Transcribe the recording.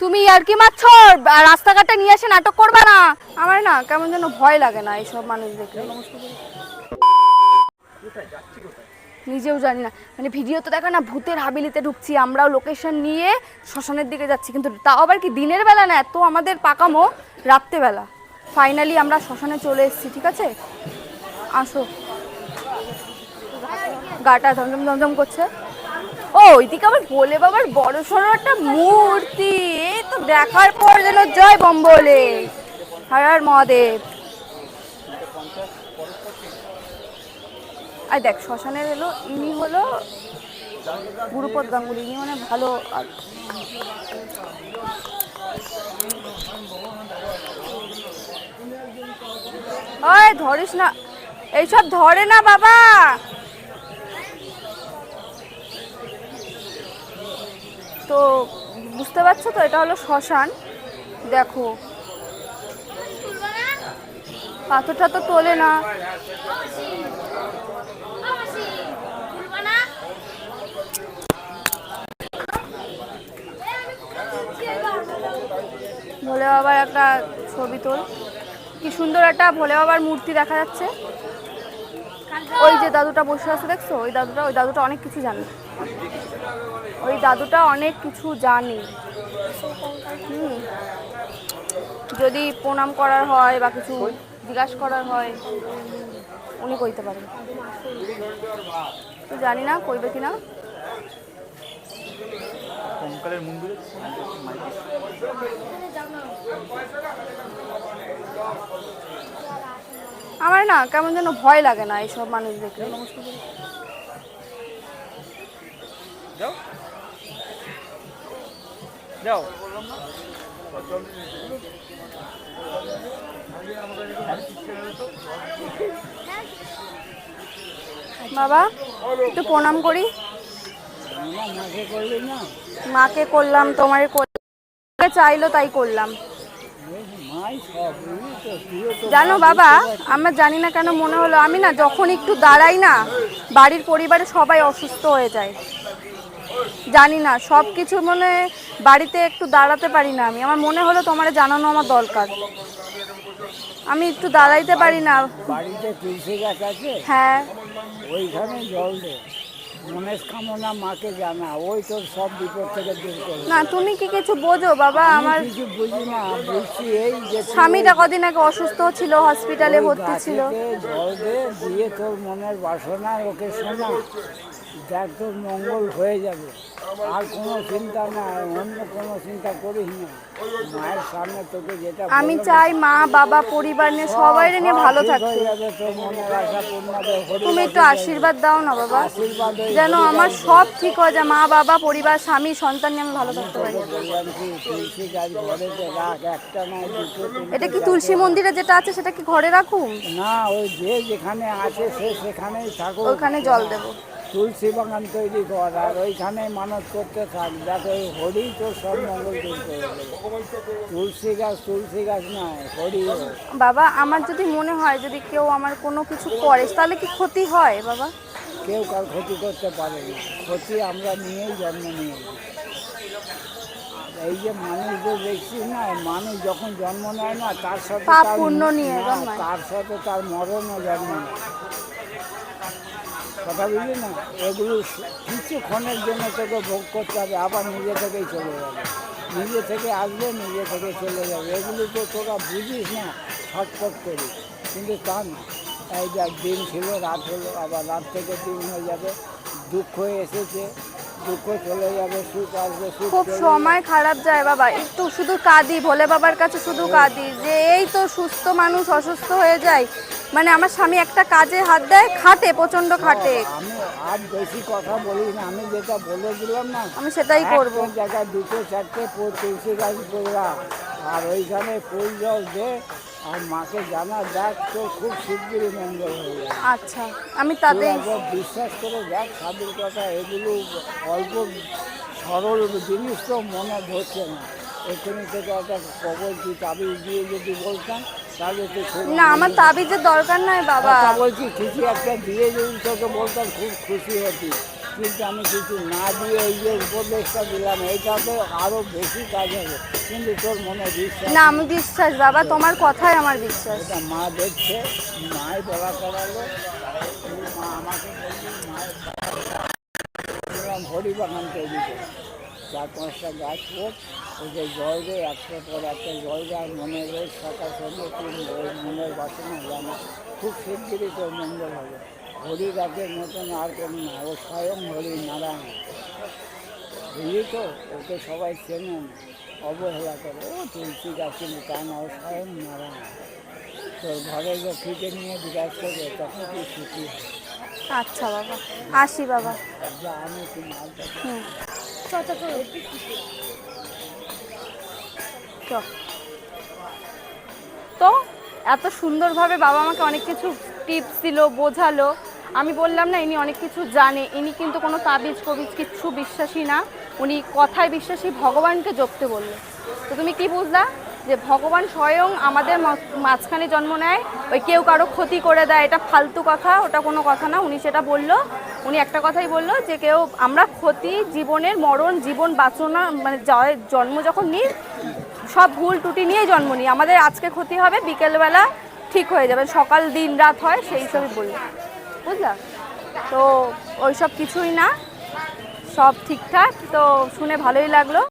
তুমি আর কি মারছ রাস্তাঘাটে নিয়ে এসে নাটক করবে না। আমার না কেমন যেন ভয় লাগে না এইসব মানুষ দেখলে। নিজেও জানি না। মানে ভিডিও তো দেখা না, ভূতের হাবিলিতে ঢুকছি। আমরাও লোকেশন নিয়ে শ্মশানের দিকে যাচ্ছি। কিন্তু তাও আবার কি দিনের বেলা না? এত আমাদের পাকামো রাত্রেবেলা। ফাইনালি আমরা শ্মশানে চলে এসেছি, ঠিক আছে? আসো। গাটা ঝমঝম ধমঝম করছে। ও ওইদিকে আবার বলে বাবার বড় সড়ো একটা মূর্তি। এই তো দেখার পর যেন জয় বম্বলে। হর হর মহাদেব। আর দেখ শ্মশানের হলো ইনি হলো গুরুপদ গাঙ্গুলি, ইনি মানে ভালো ধরিস না, এইসব ধরে না বাবা। তো বুঝতে পারছ তো? এটা হলো শ্মশান। দেখো। পাথরটা তো তোলে না। ভোলে বাবার একটা ছবি তোল। কি সুন্দর একটা ভোলে বাবার মূর্তি দেখা যাচ্ছে। ওই যে দাদুটা বসে আছে, দেখছ? ওই দাদুটা ওই দাদুটা অনেক কিছু জানে। ওই দাদুটা অনেক কিছু জানে। হুম। যদি প্রণাম করার হয় বা কিছু জিজ্ঞাসা করার হয়, উনি কইতে পারেন। তো জানি না, কইবে কিনা। কঙ্কালের মন্দিরে? আমার না কেমন যেন ভয় লাগে না এইসব মানুষ দেখলে। যাও। যাও। বাবা একটু প্রণাম করি। মাকে করলাম তোমার চাইলো তাই করলাম। জানো বাবা আমার জানি না কেন মনে হলো আমি না যখন একটু দাঁড়াই না বাড়ির পরিবারে সবাই অসুস্থ হয়ে যায়। জানি না সব কিছু মনে বাড়িতে একটু দাঁড়াতে পারি না আমি। আমার মনে হলো তোমার জানানো আমার দরকার। আমি একটু দাঁড়াইতে পারি না। বাড়িতে হ্যাঁ। ওইখানে জল দে মনের কামনা মাকে জানা ওই তোর সব বিপদ থেকে দূর করবে না তুমি কি কিছু বোঝো বাবা? আমার আমি কিছু বুঝি না বুঝছি এই যে স্বামীটা কদিন আগে অসুস্থ ছিল হসপিটালে ভর্তি ছিল। জল দিয়ে তোর মনের বাসনা ওকে শোনা। দেখ মঙ্গল হয়ে যাবে আর কোনো চিন্তা নাই অন্য কোনো চিন্তা করিস না। মায়ের সামনে তোকে যেটা আমি চাই মা বাবা পরিবার নিয়ে সবাই নিয়ে ভালো থাকতে। তুমি একটু আশীর্বাদ দাও না বাবা। যেন আমার সব ঠিক হয়ে যায় মা বাবা পরিবার স্বামী সন্তান নিয়ে আমি ভালো থাকতে পারি। এটা কি তুলসী মন্দিরে যেটা আছে সেটা কি ঘরে রাখুন? না ওই যে যেখানে আছে সে সেখানেই থাকুক। ওইখানে জল দেবো। তুলসী বাগান তৈরি কর আর ওইখানে মানত করতে থাক যাতে ওই হরি তো সব মঙ্গল দেবে। তুলসী গাছ তুলসী গাছ নয় হরি। বাবা আমার যদি মনে হয় যদি কেউ আমার কোনো কিছু করে তাহলে কি ক্ষতি হয় বাবা? কেউ কার ক্ষতি করতে পারে না। ক্ষতি আমরা নিয়েই জন্ম নিয়ে এই যে মানুষদের দেখছি না মানুষ যখন জন্ম নেয় না তার সাথে তার- পুণ্য নিয়ে তার সাথে তার মরণও জন্ম নেয়। কথা বুঝলি না? এগুলো কিছুক্ষণের জন্য তোকে ভোগ করতে হবে আবার নিজে থেকেই চলে যাবে। নিজে থেকে আসবে নিজে থেকে চলে যাবে। এগুলো তো তোরা বুঝিস না ছটফট করি কিন্তু তা না। এই যা দিন ছিল রাত হলো আবার রাত থেকে দিন হয়ে যাবে। দুঃখ এসেছে দুঃখ চলে যাবে সুখ আসবে সুখ খুব সময় খারাপ যায় বাবা। একটু শুধু কাঁদি ভোলে বাবার কাছে শুধু কাঁদি। যে এই তো সুস্থ মানুষ অসুস্থ হয়ে যায় মানে আমার স্বামী একটা কাজে হাত দেয় খাটে প্রচণ্ড খাটে। আমি আর বেশি কথা বলি না আমি যেটা বলে দিলাম না আমি সেটাই করব। জায়গায় দুটো চারটে তুলসী গাছ করলা আর ওইখানে ফুল জল দে আর মাকে জানা দেখ তো খুব শিগগিরই মঙ্গল হয়ে যাবে। আচ্ছা আমি তাদের বিশ্বাস করে দেখ সাধুর কথা এগুলো অল্প সরল জিনিস তো মনে ধরছে না। এখানে থেকে একটা কবর কি তাবিজ দিয়ে যদি বলতাম না আমার তাবিজের দরকার নাই বাবা। বলছি খুশি একটা দিয়ে যদি তোকে বলতাম খুব খুশি হতি কিন্তু আমি কিছু না দিয়ে এই যে উপদেশটা দিলাম এইটাতে আরও বেশি কাজ হবে। কিন্তু তোর মনে বিশ্বাস? না আমি বিশ্বাস বাবা তোমার কথাই আমার বিশ্বাস। এটা মা দেখছে মাই বলা করালো। মা আমাকে মায়ের বললাম হরি বাগান তৈরি করে চার পাঁচটা গাছ হোক ওদের জল দেয় একটার পর একটা জল দেয় মনে রোজ সকাল সন্ধ্যে তিন রোজ মনের বাসনা জানা। খুব শিগগিরই তোর মঙ্গল হবে। হরি গাছের মতন আর কোনো না ও স্বয়ং হরি নারায়ণ। বুঝলি তো? ওকে সবাই চেনে না। অবহেলা করে ও তুলসী গাছ কিন্তু তা না ও স্বয়ং নারায়ণ। তোর ঘরের লক্ষ্মীকে নিয়ে বিরাজ করবে তখন তুই সুখী। আচ্ছা বাবা আসি বাবা। যা আমি মালটা হুম। তো? এত সুন্দরভাবে বাবা আমাকে অনেক কিছু টিপস দিল, বোঝালো। আমি বললাম, না, ইনি অনেক কিছু জানে। ইনি কিন্তু কোনো তাবিজ, কবিজ কিচ্ছু বিশ্বাসী না। উনি কথায় বিশ্বাসী, ভগবানকে জপতে বলল। তো তুমি কি বুঝলা? যে ভগবান স্বয়ং আমাদের মাঝখানে জন্ম নেয়, ওই কেউ কারও ক্ষতি করে দেয়, এটা ফালতু কথা, ওটা কোনো কথা না। উনি সেটা বলল। উনি একটা কথাই বলল যে, কেউ, আমরা ক্ষতি, জীবনের মরণ, জীবন বাঁচনা মানে জন্ম যখন নিই সব ভুল টুটি নিয়ে জন্ম নিই। আমাদের আজকে ক্ষতি হবে, বিকেলবেলা ঠিক হয়ে যাবে। সকাল দিন রাত হয়, সেই সবই বলি। বুঝলা? তো ওইসব কিছুই না, সব ঠিকঠাক। তো শুনে ভালোই লাগল।